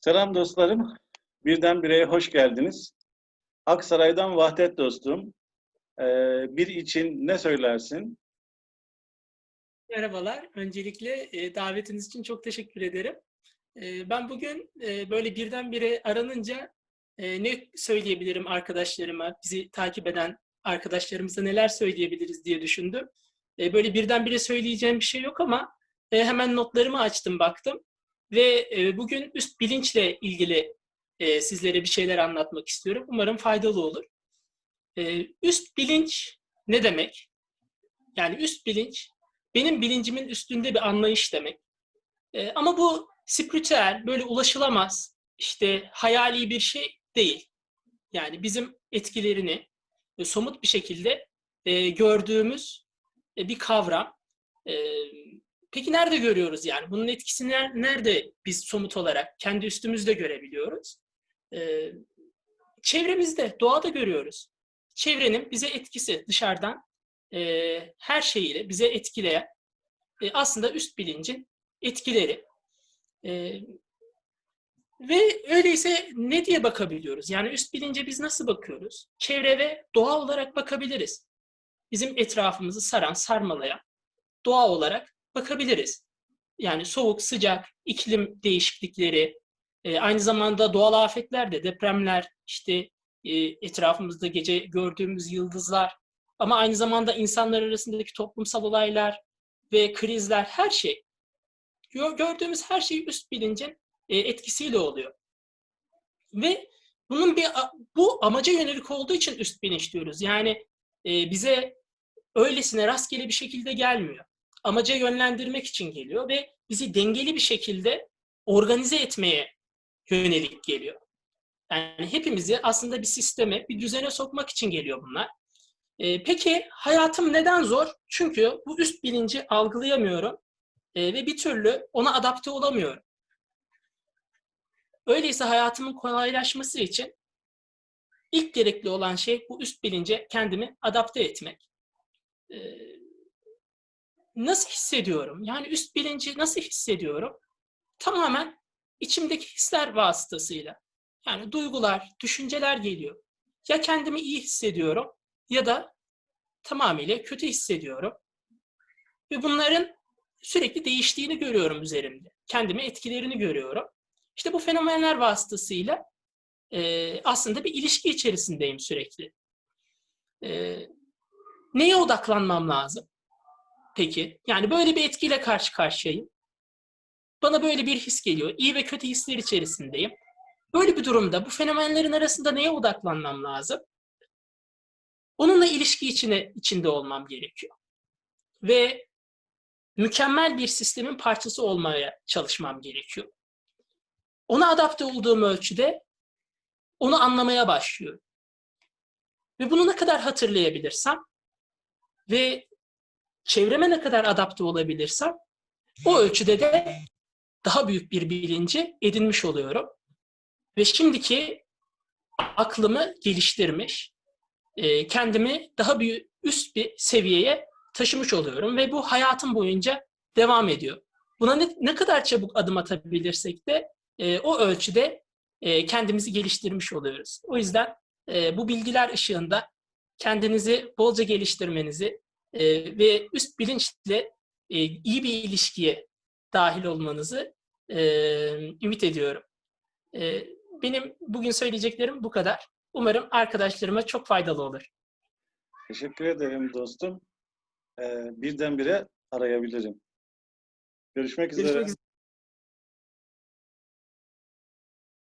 Selam dostlarım. Birdenbire hoş geldiniz. Aksaray'dan Vahdet dostum. Ee, bir için ne söylersin? Merhabalar. Öncelikle e, davetiniz için çok teşekkür ederim. E, ben bugün e, böyle birdenbire aranınca e, ne söyleyebilirim arkadaşlarıma, bizi takip eden arkadaşlarımıza neler söyleyebiliriz diye düşündüm. E, böyle birdenbire söyleyeceğim bir şey yok ama e, hemen notlarımı açtım baktım ve e, bugün üst bilinçle ilgili e, sizlere bir şeyler anlatmak istiyorum. Umarım faydalı olur. E, üst bilinç ne demek? Yani üst bilinç benim bilincimin üstünde bir anlayış demek. E, ama bu spiritüel, böyle ulaşılamaz, işte hayali bir şey değil. Yani bizim etkilerini e, somut bir şekilde e, gördüğümüz e, bir kavram. E, peki nerede görüyoruz yani? Bunun etkisini ner- nerede biz somut olarak kendi üstümüzde görebiliyoruz? E, çevremizde, doğada görüyoruz. Çevrenin bize etkisi dışarıdan e, her şeyiyle bize etkileyen e, aslında üst bilincin etkileri. E, ve öyleyse ne diye bakabiliyoruz? Yani üst bilince biz nasıl bakıyoruz? Çevre ve doğa olarak bakabiliriz. Bizim etrafımızı saran, sarmalayan doğa olarak bakabiliriz. Yani soğuk, sıcak, iklim değişiklikleri, e, aynı zamanda doğal afetler de, depremler, işte e, etrafımızda gece gördüğümüz yıldızlar, ama aynı zamanda insanlar arasındaki toplumsal olaylar ve krizler her şey gör- gördüğümüz her şey üst bilincin e, etkisiyle oluyor. Ve bunun bir bu amaca yönelik olduğu için üst bilinç diyoruz. Yani e, bize öylesine rastgele bir şekilde gelmiyor. Amaca yönlendirmek için geliyor ve bizi dengeli bir şekilde organize etmeye yönelik geliyor. Yani hepimizi aslında bir sisteme, bir düzene sokmak için geliyor bunlar. E, peki hayatım neden zor? Çünkü bu üst bilinci algılayamıyorum e, ve bir türlü ona adapte olamıyorum. Öyleyse hayatımın kolaylaşması için ilk gerekli olan şey bu üst bilince kendimi adapte etmek. E, nasıl hissediyorum? Yani üst bilinci nasıl hissediyorum? Tamamen içimdeki hisler vasıtasıyla. Yani duygular, düşünceler geliyor. Ya kendimi iyi hissediyorum ya da tamamıyla kötü hissediyorum. Ve bunların sürekli değiştiğini görüyorum üzerimde. Kendime etkilerini görüyorum. İşte bu fenomenler vasıtasıyla e, aslında bir ilişki içerisindeyim sürekli. E, neye odaklanmam lazım? Peki, yani böyle bir etkiyle karşı karşıyayım. Bana böyle bir his geliyor. İyi ve kötü hisler içerisindeyim. Böyle bir durumda bu fenomenlerin arasında neye odaklanmam lazım? Onunla ilişki içine, içinde olmam gerekiyor. Ve mükemmel bir sistemin parçası olmaya çalışmam gerekiyor. Ona adapte olduğum ölçüde onu anlamaya başlıyorum. Ve bunu ne kadar hatırlayabilirsem ve çevreme ne kadar adapte olabilirsem o ölçüde de daha büyük bir bilinci edinmiş oluyorum. Ve şimdiki aklımı geliştirmiş, e, kendimi daha bir üst bir seviyeye taşımış oluyorum ve bu hayatım boyunca devam ediyor. Buna ne, ne kadar çabuk adım atabilirsek de e, o ölçüde e, kendimizi geliştirmiş oluyoruz. O yüzden e, bu bilgiler ışığında kendinizi bolca geliştirmenizi e, ve üst bilinçle e, iyi bir ilişkiye dahil olmanızı e, ümit ediyorum. E, benim bugün söyleyeceklerim bu kadar. Umarım arkadaşlarıma çok faydalı olur. Teşekkür ederim dostum. Ee, birdenbire arayabilirim. Görüşmek üzere. Görüşmek üzere.